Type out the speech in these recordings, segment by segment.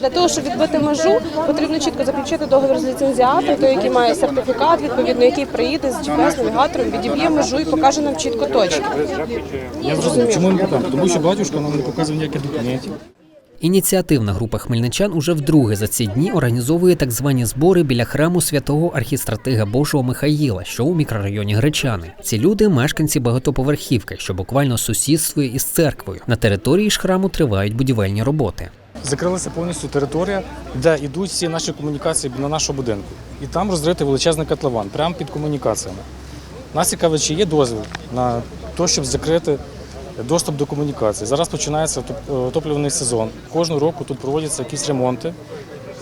Для того, щоб відбити межу, потрібно чітко заключити договір з ліцензіатом, той, який має сертифікат, відповідно, який приїде з GPS-навігатором, відіб'є межу і покаже нам чітко точки. Я зрозумів, чому не показав? Тому що батюшка нам не показує ніяких документів. Ініціативна група хмельничан уже вдруге за ці дні організовує так звані збори біля храму святого архістратига Божого Михаїла, що у мікрорайоні Гречани. Ці люди мешканці багатоповерхівки, що буквально сусідствує із церквою. На території ж храму тривають будівельні роботи. Закрилася повністю територія, де йдуть всі наші комунікації на нашому будинку. І там розрити величезний котлован, прямо під комунікаціями. Нас цікавить, чи є дозвіл на те, щоб закрити доступ до комунікацій. Зараз починається топ- отоплювальний сезон. Кожного року тут проводяться якісь ремонти.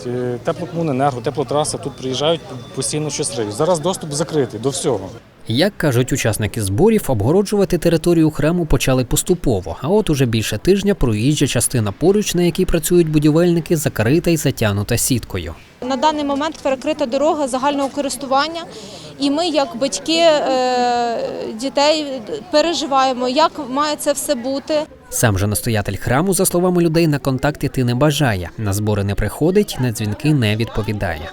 Е, Теплокомуненерго, теплотраса тут приїжджають постійно щось риють. Зараз доступ закритий до всього. Як кажуть учасники зборів, обгороджувати територію храму почали поступово. А от уже більше тижня проїжджа частина поруч, на якій працюють будівельники, закрита й затягнута сіткою. На даний момент перекрита дорога загального користування, і ми, як батьки е, дітей, переживаємо, як має це все бути. Сам же настоятель храму, за словами людей, на контакт іти не бажає. На збори не приходить, на дзвінки не відповідає.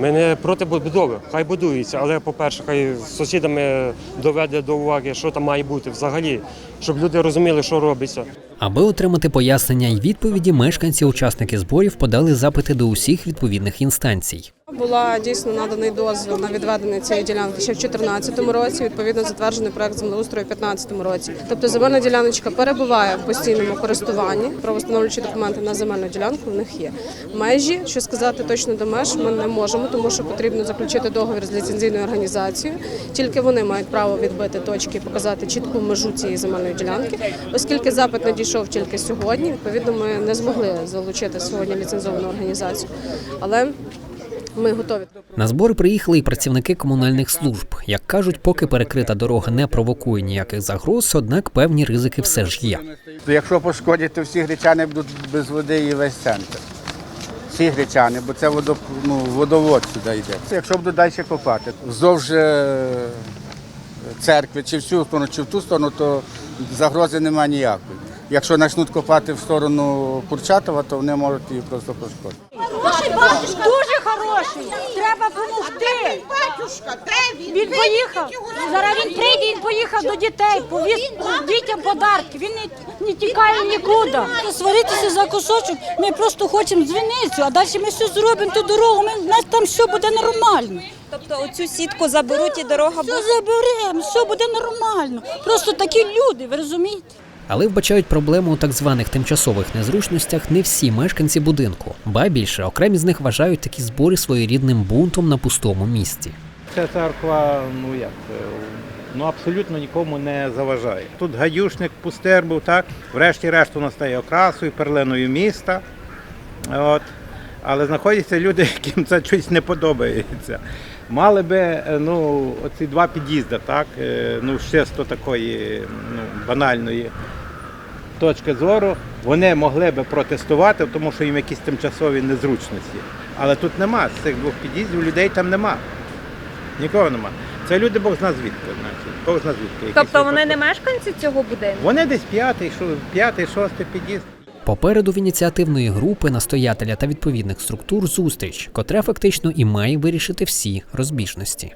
Ми не проти будови, хай будується, але по-перше, хай з сусідами доведе до уваги, що там має бути взагалі, щоб люди розуміли, що робиться. Аби отримати пояснення й відповіді, мешканці учасники зборів подали запити до усіх відповідних інстанцій. Була дійсно наданий дозвіл на відведення цієї ділянки ще в 2014 році. Відповідно, затверджений проект землеустрою у 2015 році. Тобто земельна діляночка перебуває в постійному користуванні. Правостановлюючі документи на земельну ділянку в них є. Межі, що сказати точно до меж, ми не можемо, тому що потрібно заключити договір з ліцензійною організацією. Тільки вони мають право відбити точки і показати чітку межу цієї земельної ділянки. Оскільки запит надійшов тільки сьогодні, відповідно, ми не змогли залучити сьогодні ліцензовану організацію. Але ми готові. На збори приїхали і працівники комунальних служб. Як кажуть, поки перекрита дорога не провокує ніяких загроз, однак певні ризики все ж є. Якщо пошкодять, то всі гречани будуть без води і весь центр. Всі гречани, бо це водо, ну, водовод сюди йде. Якщо будуть далі копати, вздовж е, церкви, чи в цю сторону, чи в ту сторону, то загрози немає ніякої. Якщо почнуть копати в сторону Курчатова, то вони можуть її просто пошкодити. Дуже хороший. Треба допомогти. Батюшка, де він? Він поїхав. Зараз він прийде, він поїхав до дітей, повіз дітям подарки. Він не, не тікає нікуди. Сваритися за кусочок. Ми просто хочемо дзвіницю, а далі ми все зробимо ту дорогу. Ми, у нас там все буде нормально. Тобто оцю сітку заберуть і дорога буде? Все заберемо, все буде нормально. Просто такі люди, ви розумієте? Але вбачають проблему у так званих тимчасових незручностях не всі мешканці будинку, ба більше окремі з них вважають такі збори своєрідним бунтом на пустому місці. Ця церква, ну як, е, ну абсолютно нікому не заважає. Тут гадюшник пустир був, так, врешті-решт вона стає окрасою, перлиною міста. От. Але знаходяться люди, яким це щось не подобається. Мали би е, ну, оці два під'їзди, так, е, ну, з такої ну, банальної точки зору, вони могли би протестувати, тому що їм якісь тимчасові незручності. Але тут нема, з цих двох під'їздів людей там нема. Нікого нема. Це люди Бог зна звідки, значить. Бог зна звідки. Тобто вони не мешканці цього будинку? Вони десь п'ятий, п'ятий, шостий під'їзд. Попереду в ініціативної групи настоятеля та відповідних структур зустріч, котра фактично і має вирішити всі розбіжності.